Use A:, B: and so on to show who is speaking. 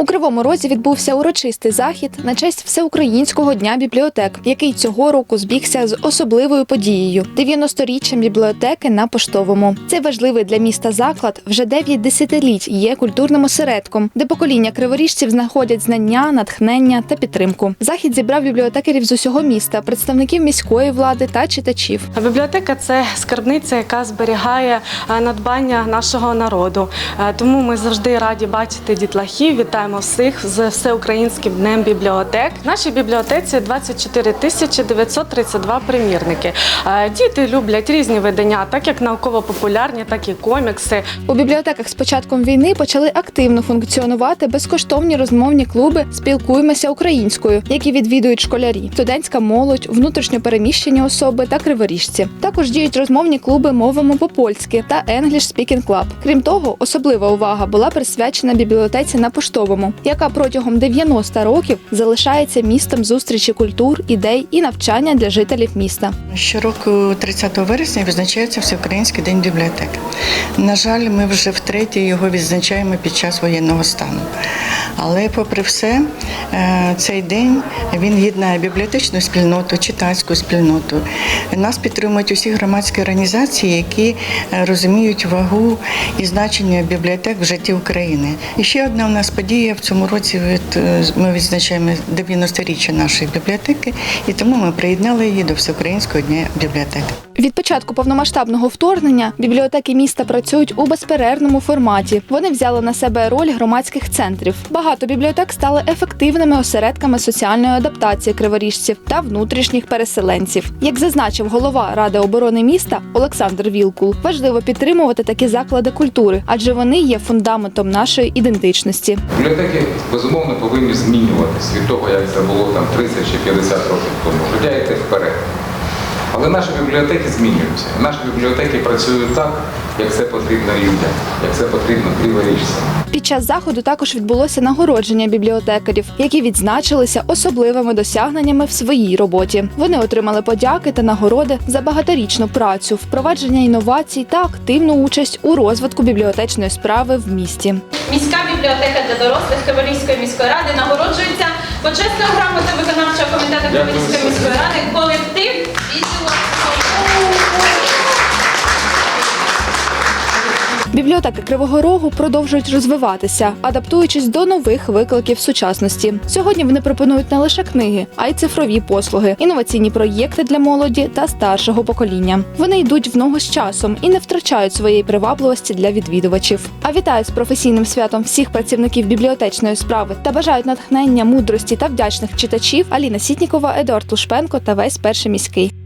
A: У Кривому Розі відбувся урочистий захід на честь Всеукраїнського дня бібліотек, який цього року збігся з особливою подією 90-річчям бібліотеки на поштовому. Цей важливий для міста заклад вже 9 десятиліть є культурним осередком, де покоління криворіжців знаходять знання, натхнення та підтримку. Захід зібрав бібліотекарів з усього міста, представників міської влади та читачів.
B: Бібліотека це скарбниця, яка зберігає е, надбання нашого народу. Е, Тому ми завжди раді бачити дітлахів. Вітаємо всіх з всеукраїнським днем бібліотек. В нашій бібліотеці 24 тисячі 932 примірники. Е, Діти люблять різні видання, так як науково-популярні, так і комікси.
A: У бібліотеках з початком війни почали активно функціонувати безкоштовні розмовні клуби Спілкуємося українською, які відвідують школярі, студентська молодь, внутрішньопереміщені особи та криворіжці. Також діють розмовні клуби мовами по-польськи та English Speaking Club. Крім того, особлива увага була присвячена бібліотеці на поштовому, яка протягом 90 років залишається містом зустрічі культур, ідей і навчання для жителів міста.
C: Щороку 30 вересня відзначається Всеукраїнський день бібліотек. На жаль, ми вже втретє його відзначаємо під час воєнного стану. Але, попри все, е, цей день він єднає бібліотечну спільноту, читацьку спільноту. Нас підтримують усі громадські організації, які е, розуміють вагу і значення бібліотек в житті України. І ще одна у нас подія в цьому році. від- е, Ми відзначаємо 90-річчя нашої бібліотеки, і тому ми приєднали її до Всеукраїнського дня бібліотеки.
A: Від початку повномасштабного вторгнення бібліотеки міста працюють у безперервному форматі. Вони взяли на себе роль громадських центрів. Багато бібліотек стали ефективними осередками соціальної адаптації криворіжців та внутрішніх переселенців. Як зазначив голова ради оборони міста Олександр Вілкул, важливо підтримувати такі заклади культури, адже вони є фундаментом нашої ідентичності.
D: Бібліотеки безумовно повинні змінюватись від того, як це було там 30 чи 50 років тому. Життя йти вперед. Але наші бібліотеки змінюються. Наші бібліотеки працюють так, як це потрібно людям, як це потрібно криворіжцям.
A: Під час заходу також відбулося нагородження бібліотекарів, які відзначилися особливими досягненнями в своїй роботі. Вони отримали подяки та нагороди за багаторічну працю, впровадження інновацій та активну участь у розвитку бібліотечної справи в місті.
E: Міська бібліотека для дорослих Криворізької міської ради нагороджується почесною грамота виконавчого комітету Хмельницької міської ради колектив відділу.
A: Бібліотеки Кривого Рогу продовжують розвиватися, адаптуючись до нових викликів сучасності. Сьогодні вони пропонують не лише книги, а й цифрові послуги, інноваційні проєкти для молоді та старшого покоління. Вони йдуть в ногу з часом і не втрачають своєї привабливості для відвідувачів. А вітають з професійним святом всіх працівників бібліотечної справи та бажають натхнення, мудрості та вдячних читачів Аліна Сітнікова, Едуард Лушпенко та весь перший міський.